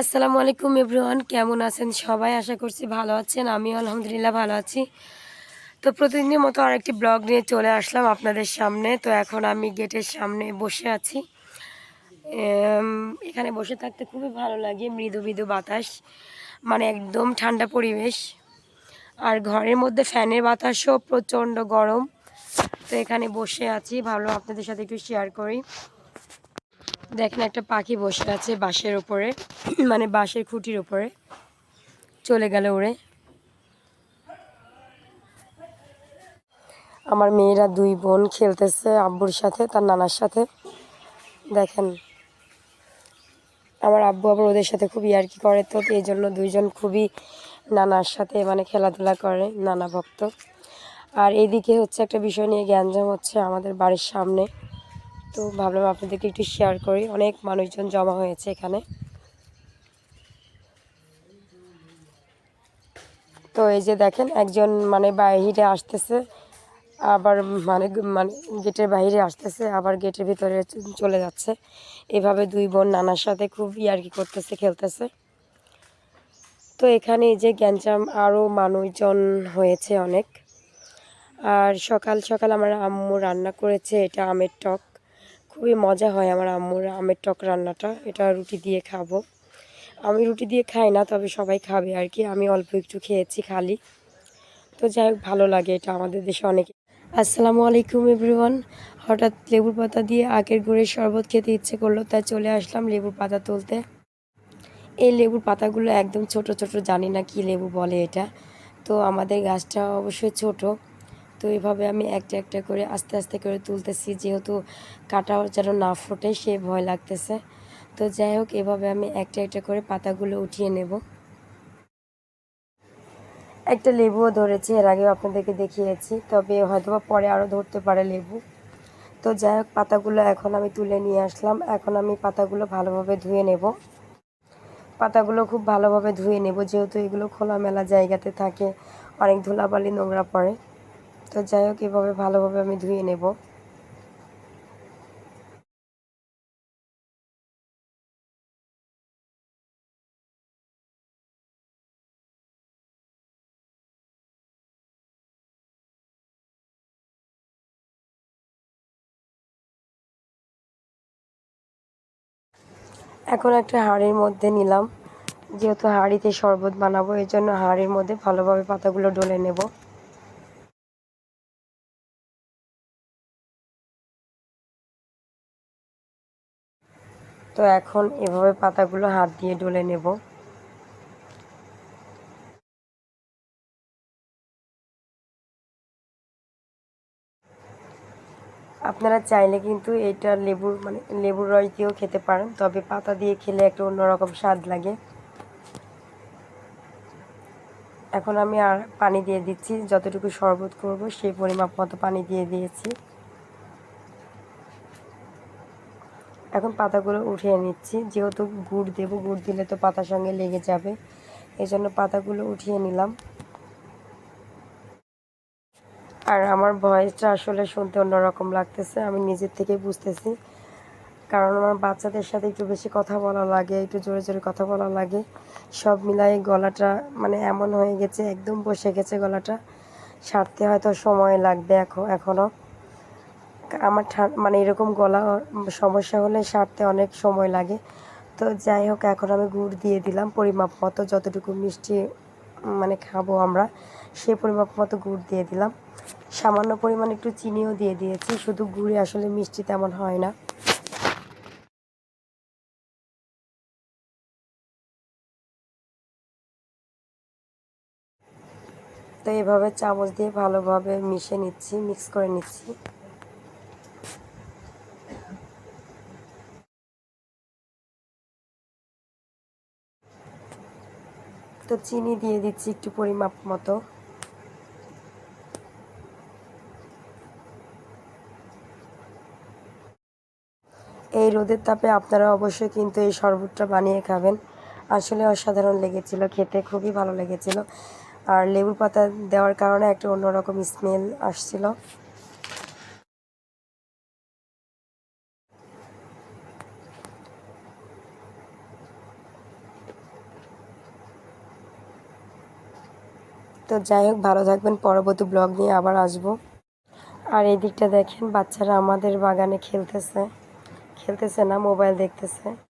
আসসালামু আলাইকুম এভরিওয়ান, কেমন আছেন সবাই? আশা করছি ভালো আছেন, আমিও আলহামদুলিল্লাহ ভালো আছি। তো প্রতিদিনের মতো আরেকটি ব্লগ নিয়ে চলে আসলাম আপনাদের সামনে। তো এখন আমি গেটের সামনে বসে আছি। এখানে বসে থাকতে খুবই ভালো লাগে, মৃদু মৃদু বাতাস মানে একদম ঠান্ডা পরিবেশ। আর ঘরের মধ্যে ফ্যানের বাতাসও প্রচণ্ড গরম। তো এখানে বসে আছি, ভালো আপনাদের সাথে একটু শেয়ার করি। দেখেন একটা পাখি বসে আছে বাঁশের ওপরে মানে বাঁশের খুঁটির ওপরে চলে গেল ওরে। আমার মেয়েরা দুই বোন খেলতেছে, আব্বুর সাথে, তার নানার সাথে। দেখেন, আমার আব্বু আবার ওদের সাথে খুব ইয়ার্কি করে, তো এই জন্য দুইজন খুবই নানার সাথে মানে খেলাধুলা করে, নানা ভক্ত। আর এইদিকে হচ্ছে একটা বিষয় নিয়ে গ্যাঞ্জাম হচ্ছে আমাদের বাড়ির সামনে। তো ভাবলাম আপনাদেরকে একটু শেয়ার করি। অনেক মানুষজন জমা হয়েছে এখানে। তো এই যে দেখেন, একজন মানে বাইরে আসতেছে, আবার মানে মানে গেটের বাইরে আসতেছে, আবার গেটের ভিতরে চলে যাচ্ছে। এভাবে দুই বোন নানার সাথে খুব ইয়ার্কি করতেছে, খেলতেছে। তো এখানে এই যে গ্যাঞ্জাম আরও মানুষজন হয়েছে অনেক। আর সকাল সকাল আমার আম্মু রান্না করেছে, এটা আমের টক। খুবই মজা হয় আমার আম্মুর আমের টক রান্নাটা। এটা রুটি দিয়ে খাব। আমি রুটি দিয়ে খাই না, তবে সবাই খাবে আর কি। আমি অল্প একটু খেয়েছি খালি। তো যাই হোক, ভালো লাগে এটা আমাদের দেশে অনেকে। আসসালামু আলাইকুম এভরিওয়ান। হঠাৎ লেবুর পাতা দিয়ে আগের গুড়ের শরবত খেতে ইচ্ছে করল, তাই চলে আসলাম লেবুর পাতা তুলতে। এই লেবুর পাতাগুলো একদম ছোট ছোট, জানি না কি লেবু বলে এটা। তো আমাদের গাছটা অবশ্যই ছোট। তো এভাবে আমি একটা একটা করে আস্তে আস্তে করে তুলতেছি, যেহেতু কাটাও যেন না ফোটে সে ভয় লাগতেছে। তো যাই হোক, এভাবে আমি একটা একটা করে পাতাগুলো উঠিয়ে নেব। একটা লেবুও ধরেছি, এর আগেও আপনাদেরকে দেখিয়েছি, তবে হয়তোবা পরে আরও ধরতে পারে লেবু। তো যাই হোক, পাতাগুলো এখন আমি তুলে নিয়ে আসলাম। এখন আমি পাতাগুলো ভালোভাবে ধুয়ে নেব। পাতাগুলো খুব ভালোভাবে ধুয়ে নেব, যেহেতু এগুলো খোলামেলা জায়গাতে থাকে, অনেক ধুলাবালি নোংরা পড়ে। তো যাই হোক, এভাবে ভালোভাবে আমি ধুয়ে নেব। এখন একটা হাঁড়ির মধ্যে নিলাম। যেহেতু হাঁড়িতে শরবত বানাবো এই জন্য হাঁড়ির মধ্যে ভালোভাবে পাতাগুলো ডলে নেব। তো এখন এভাবে পাতাগুলো হাত দিয়ে ডলে নেব। আপনারা চাইলে কিন্তু এটা লেবুর মানে লেবুর রস দিয়েও খেতে পারেন, তবে পাতা দিয়ে খেলে একটা অন্যরকম স্বাদ লাগে। এখন আমি আর পানি দিয়ে দিচ্ছি, যতটুকু শরবত করব সেই পরিমাপ মতো পানি দিয়ে দিয়েছি। এখন পাতাগুলো উঠিয়ে নিচ্ছি। যেহেতু গুড় দেবো, গুড় দিলে তো পাতার সঙ্গে লেগে যাবে। এই জন্য পাতাগুলো উঠিয়ে নিলাম। আর আমার ভয়েসটা আসলে শুনতে অন্যরকম লাগতেছে, আমি নিজের থেকে বুঝতেছি। কারণ আমার বাচ্চাদের সাথে একটু বেশি কথা বলা লাগে, একটু জোরে জোরে কথা বলা লাগে। সব মিলাই গলাটা মানে এমন হয়ে গেছে, একদম বসে গেছে গলাটা। সারতে হয়তো সময় লাগবে এখন। এখনও আমার মানে এরকম গলা সমস্যা হলে সারতে অনেক সময় লাগে। তো যাই হোক, এখন আমি গুড় দিয়ে দিলাম। পরিমাপ মতো যতটুকু মিষ্টি মানে খাব আমরা সেই পরিমাপ মতো গুড় দিয়ে দিলাম। সামান্য পরিমাণ একটু চিনিও দিয়ে দিয়েছি। শুধু গুড়ে আসলে মিষ্টি তেমন হয় না। তো এইভাবে চামচ দিয়ে ভালোভাবে মিশে নিচ্ছি, মিক্স করে নিচ্ছি। তো চিনি দিয়ে দিচ্ছি একটু পরিমাপ মতো। এই রোদের তাপে আপনারা অবশ্যই কিন্তু এই শরবতটা বানিয়ে খাবেন। আসলে অসাধারণ লেগেছিল, খেতে খুবই ভালো লেগেছিল। আর লেবু পাতা দেওয়ার কারণে একটা অন্যরকম স্মেল আসছিল। তো যাই হোক, ভালো থাকবেন। পরবর্তী ব্লগ নিয়ে আবার আসব। আর এই দিকটা দেখেন, বাচ্চারা আমাদের বাগানে খেলতেছে। খেলতেছে না মোবাইল দেখতেছে।